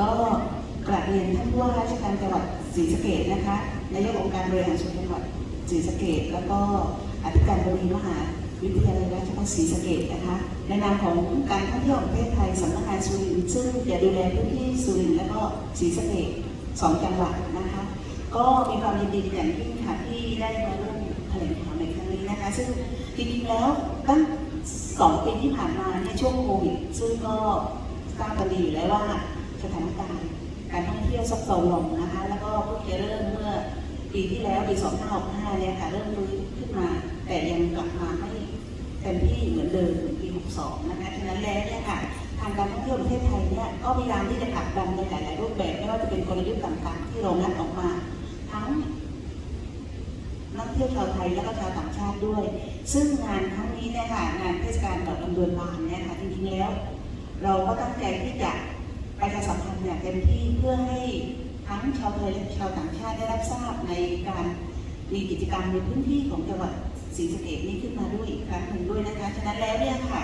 ก็กราบเรียนท่านผู้ว่าราชการจังหวัดศรีสะเกษนะคะนายกองค์การบริหารส่วนจังหวัดศรีสะเกษแล้วก็อธิการบดีมหาวิทยาลัยราชภัฏศรีสะเกษนะคะในนามของการท่องเที่ยวประเทศไทยสำนักงานสุรินทร์ซึ่งจะดูแลพื้นที่สุรินทร์และก็ศรีสะเกษสองจังหวัดนะคะ ก็มีความยินดีอย่างยิ่งค่ะที่ได้มาร่วมแถลงข่าวในครั้งนี้นะคะ ซึ่งจริงๆแล้วตั้งสองปีที่ผ่านมาในยช่วงโควิดซึ่งก็ทราบกันดีอยู่แล้วว่า สถานการณ์การท่องเที่ยวซบเซาลงนะคะ แล้วก็เพิ่งจะเริ่มเมื่อปีที่แล้วปี 2565 เนี่ยค่ะ เริ่มฟื้นขึ้นมา แต่ยังกลับมาไม่เต็มที่เหมือนเดิมเหมือนปี 62 นะคะ ฉะนั้นแล้วเนี่ยค่ะ ทางการท่องเที่ยวประเทศไทยเนี่ย ก็พยายามที่จะผลักดันในหลาย ๆ รูปแบบ ไม่ว่าจะเป็นกลยุทธ์ต่าง ๆ ที่เรานัดออกมา ทั้งนักเที่ยวชาวไทยและก็ชาวต่างชาติด้วย ซึ่งงานครั้งนี้เนี่ยค่ะ งานเทศกาลดอกลำดวนบานเนี่ยค่ะ จริง ๆ แล้ว เราก็ตั้งใจที่จะ ประชาสัมพันธ์อย่างเต็มที่เพื่อให้ทั้งชาวไทยและชาวต่างชาติได้รับทราบในการมีกิจกรรมในพื้นที่ของจังหวัดศรีสะเกษนี้ขึ้นมาด้วยอีกครั้งหนึ่งด้วยนะคะ ฉะนั้นแล้วเนี่ยค่ะ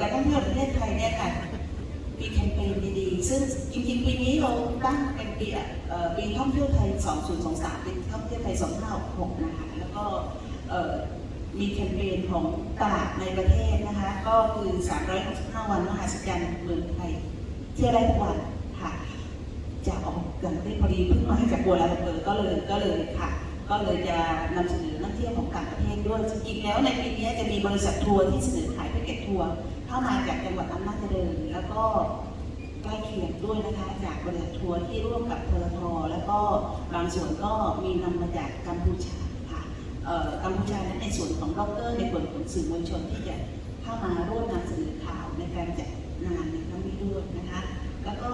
การท่องเที่ยวประเทศไทยเนี่ยค่ะมีแคมเปญดีๆ ซึ่งจริงๆ ปีนี้เราตั้งเป็นปีปีท่องเที่ยวไทย 2023 เป็นท่องเที่ยวไทย 2566 นะคะ แล้วก็มีแคมเปญของตลาดในประเทศนะคะ ก็คือ 365 วันมหัศจรรย์เมืองไทย ที่ยวได้ทุกวันค่ะ จะออกอย่างที่พอดีเพิ่งมาจากบัวลาเปอร์ก็เลยก็เลยค่ะ ก็เลยจะนำเสนอนักเที่ยวของต่างประเทศด้วยจริงๆแล้วในปีนี้จะมีบริษัททัวร์ที่เสนอขายแพ็กเกจทัวร์เข้ามาจากจังหวัดอำนาจเจริญแล้วก็ใกล้เคียงด้วยนะคะจากบริษัททัวร์ที่ร่วมกับทรทแล้วก็บางส่วนก็มีนำมาจากกัมพูชาค่ะกัมพูชานั้นในส่วนของด็อกเตอร์ในส่วนของสื่อมวลชนที่จะเข้ามาร่วมนำเสนอข่าวในการจัดงานใน ครั้งนี้ด้วยนะคะ แล้วก็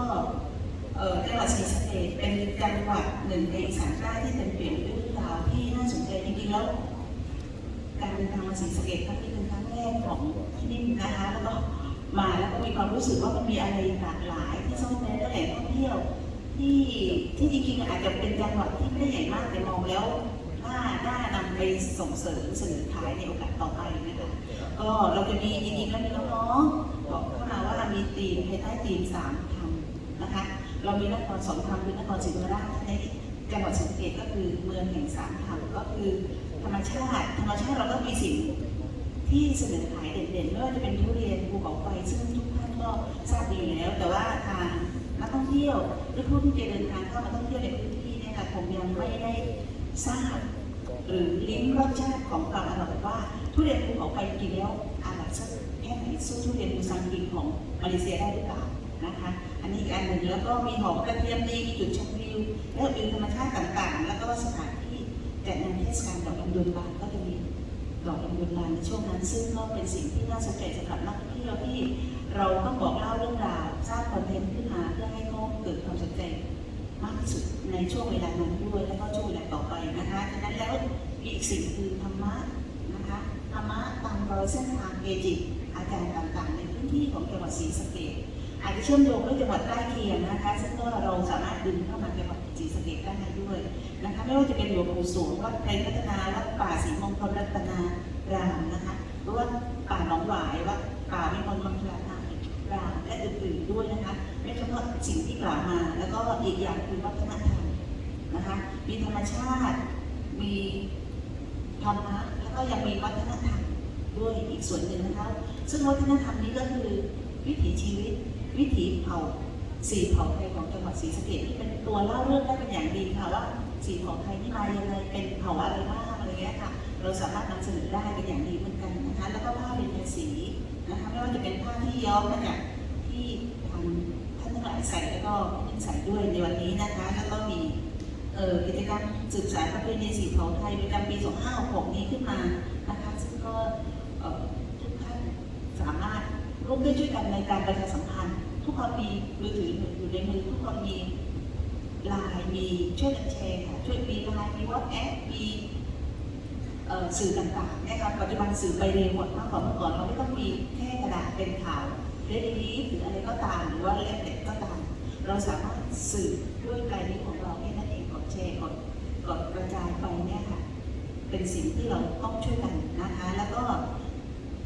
จังหวัดศรีสะเกษเป็นจังหวัดหนึ่งในอีสานใต้ที่เต็มเปี่ยมด้วยเรื่องราวที่น่าสนใจจริงๆแล้วการเดินทางมาศรีสะเกษครั้งนี้เป็นครั้งแรกของที่นี่นะคะแล้วก็มาแล้วก็มีความรู้สึกว่ามันมีอะไรหลากหลายที่ซ่อนเร้นและแหล่งท่องเที่ยว ที่ที่จริงๆอาจจะเป็นจังหวัดที่ไม่ได้ใหญ่มากแต่มองแล้วน่าน่านำไปส่งเสริมเสนอขายในโอกาสต่อไปนะคะก็เราจะมีจริงๆแล้วมีน้องๆบอกเข้า มาว่ามีทีมภายใต้ทีมสามทำนะคะ เรามีนครสองธรรมคือนครศรีธรรมราชในจังหวัดสะเกษก็คือเมืองแห่งสามธรรมก็คือธรรมชาติธรรมชาติเราก็มีสิ่งที่เสนอขายเด่นๆไม่ว่าจะเป็นทุเรียนภูเขาไฟซึ่งทุกท่านก็ทราบดีอยู่แล้ว แต่ว่าทางนักท่องเที่ยวหรือผู้ที่จะเดินทางเข้ามาท่องเที่ยวในพื้นที่เนี่ยค่ะผมยังไม่ได้ทราบหรือลิ้มรสชาติของความอร่อยว่าทุเรียนภูเขาไฟกินแล้ว สู้ทุเรียนมูซังกินของมาเลเซียได้หรือเปล่านะคะ อันนี้อีกอันหนึ่งแล้วก็มีหอมกระเทียมดีมีจุดชมวิวและวิวธรรมชาติต่างๆ แล้วก็สถานที่จัดงานเทศกาลดอกลำดวนบานก็จะมีดอกลำดวนบานในช่วงนั้น ซึ่งก็เป็นสิ่งที่น่าสนใจสำหรับนักท่องเที่ยวที่เราต้องบอกเล่าเรื่องราวสร้างคอนเทนต์ขึ้นมาเพื่อให้เขาเกิดความสนใจมากที่สุดในช่วงเวลานั้นด้วยแล้วก็ช่วงเวลาต่อไปนะคะฉะนั้นแล้วอีกสิ่งคือธรรมะนะคะธรรมะตามรอยเส้นทางเกจิอาจารย์ต่างๆ ในพื้นที่ของจังหวัดศรีสะเกษอาจจะเชื่อมโยงด้วยจังหวัดใกล้เคียงนะคะ ซึ่งก็เราสามารถดึงเข้ามาจังหวัดศรีสะเกษได้ด้วยนะคะไม่ว่าจะเป็นหลวงปู่สวงวัดไพรพัฒนาวัดป่าศรีมงคลรัตนารามนะคะหรือว่าป่าหนองหวายวัดป่าวิมลมังคลารามรามและอื่นๆด้วยนะคะไม่เฉพาะสิ่งที่กล่าวมา แล้วก็อีกอย่างคือวัฒนธรรมนะคะมีธรรมชาติ มีธรรมะแล้วก็ยังมีวัฒนธรรมด้วยอีกส่วนหนึ่งนะคะ ซึ่งวัฒนธรรมนี้ก็คือ วิถีชีวิต วิถีเผ่าสี่เผ่าไทยของจังหวัดศรีสะเกษที่เป็นตัวเล่าเรื่องได้เป็นอย่างดีค่ะว่าสี่เผ่าไทยที่มายังไงเป็นเผ่าอะไรบ้างอะไรเงี้ยค่ะ เราสามารถนำเสนอได้เป็นอย่างดีเหมือนกันนะคะแล้วก็ผ้าเป็นสีนะคะไม่ว่าจะเป็นผ้าที่ย้อมมาจากที่ทางท่านทั้งหลายใส่แล้วก็ยิ่งใส่ด้วยในวันนี้นะคะ แล้วก็มีเอ่อกิจกรรมสืบสานประเพณีสีเผาไทยประจำปี 2566 นี้ขึ้นมานะคะซึ่งก็เอ่อทุกท่านสามา ร่วมด้วยช่วยกันในการประชาสัมพันธ์ ทุกคนมีมือถืออยู่ในมือทุกคนมีไลน์มีช่วยกันแชร์ค่ะช่วยมีไลน์มีวอทแอปมีสื่อต่างๆนี่ยครับปัจจุบันสื่อไปเร็วหมดมากกว่าเมื่อก่อนเราไม่ต้องมีแค่กระดาษเป็นข่าวเรดลีฟหรืออะไรก็ตามหรือว่าเล็บเด็กก็ตาม เราสามารถสื่อด้วยปลายนิ้ของเราแค่นั้นเองกดแชร์กดกดกระจายไปเนี่ยค่ะเป็นสิ่งที่เราต้องช่วยกันนะคะ แล้วก็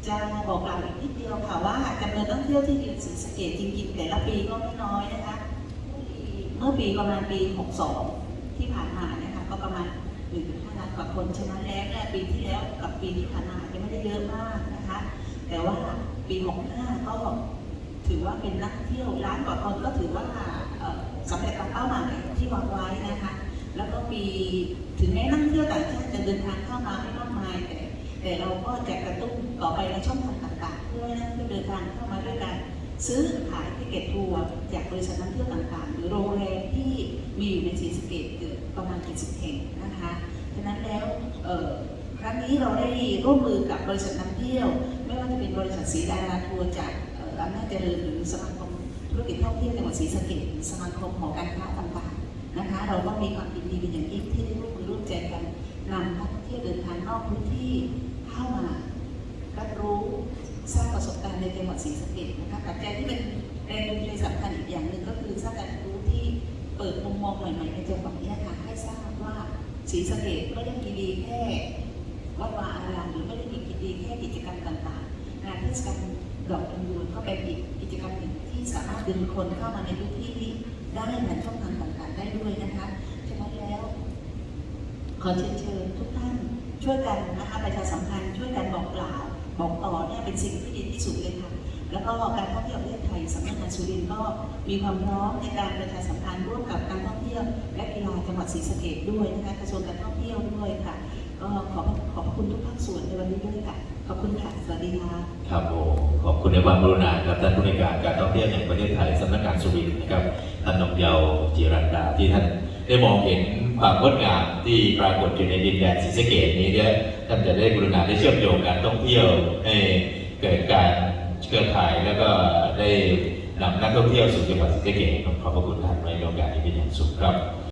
จะบอกกล่าวอีกนิดเดียวค่ะว่าจำนวนนักท่องเที่ยวที่เยือนศรีสะเกษจริงๆแต่ละปีก็ไม่น้อยนะคะเมื่อปีประมาณปี 62 ที่ผ่านมานี่ยค่ะก็ประมาณ1.5ล้านกว่าคนฉะนั้นแล้วเนี่ยปีที่แล้วกับปีที่ผ่านมายังไม่ได้เยอะมากนะคะ แต่ว่าปี 65 ก็ถือว่าเป็นนักเที่ยวล้านกว่าคนก็ถือว่าสำเร็จตามเป้าหมายที่วางไว้นะคะ แล้วก็ปีถึงแม้นักเที่ยวต่างชาติจะเดินทางเข้ามาไม่มากมายแต่ แต่เราก็จะกระตุ้นต่อไปในช่องทางต่างๆ เพื่อให้นักท่องเที่ยวเดินทางเข้ามาด้วยการซื้อขายทิเก็ตทัวร์จากบริษัทนักเที่ยวต่างๆ หรือโรงแรมที่มีอยู่ในศรีสเกษเกือบประมาณ70แห่งนะคะฉะนั้นแล้วครั้งนี้เราได้ร่วมมือกับบริษัทนักเที่ยว ไม่ว่าจะเป็นบริษัทสีดาราทัวร์จากอำนาจเจริญหรือสมาคมธุรกิจท่องเที่ยวจังหวัดศรีสะเกษหรือสมาคมหอการค้าต่างๆนะคะ เราก็มีความยินดีเป็นอย่างยิ่งที่ได้ร่วมมือร่วมใจกันนำนักท่องเที่ยวเดินทางนอกพื้นที่ เข้ามารับรู้สร้างประสบการณ์ในจังหวัดศรีสะเกษนะคะปัจจัยที่เป็นแรงจูงใจสำคัญอีกอย่างหนึ่งก็คือสร้างการรู้ที่เปิดมุมมองใหม่ๆในจังหวัดนี้ค่ะให้ทราบว่าศรีสะเกษไม่ได้มีดีแค่วัดวาอารามหรือไม่ได้มีดีแค่กิจกรรมต่างๆงานเทศกาลดอกลำดวนก็เป็นอีกกิจกรรมหนึ่งที่สามารถดึงคนเข้ามาในพื้นที่นี้ได้ในช่องทางต่างๆได้ด้วยนะคะฉะนั้นแล้ว ขอเชิญเชิญทุกท่าน ช่วยกันนะคะประชาสัมพันธ์ช่วยกันบอกกล่าวบอกต่อเนี่ยเป็นสิ่งที่ดีที่สุดเลยค่ะ แล้วก็การท่องเที่ยวประเทศไทยสำนักงานสุรินทร์ก็มีความพร้อมในการประชาสัมพันธ์ร่วมกับการท่องเที่ยวและกีฬาจังหวัดศรีสะเกษด้วยนะคะกระทรวงการท่องเที่ยวด้วยค่ะ ก็ขอบขอบคุณทุกภาคส่วนในวันนี้ด้วยค่ะขอบคุณค่ะสวัสดีค่ะครับผมขอบคุณในความกรุณาครับท่านผู้ในการการท่องเที่ยวแห่งประเทศไทยสำนักงานสุรินทร์นะครับท่านนงเยาวจิรันดาที่ท่าน ได้มองเห็นความงดงามที่ปรากฏอยู่ในดินแดนศรีสะเกดนี้เนี่ยท่านจะได้กรุณาได้เชื่อมโยงการท่องเที่ยวให้เกิดการเชื่อข่ายแล้วก็ได้นำนักท่องเที่ยวสู่จังหวัดศรีสะเกดขอบพระคุณท่านในโอกาสนี้เป็นอย่างสูงครับ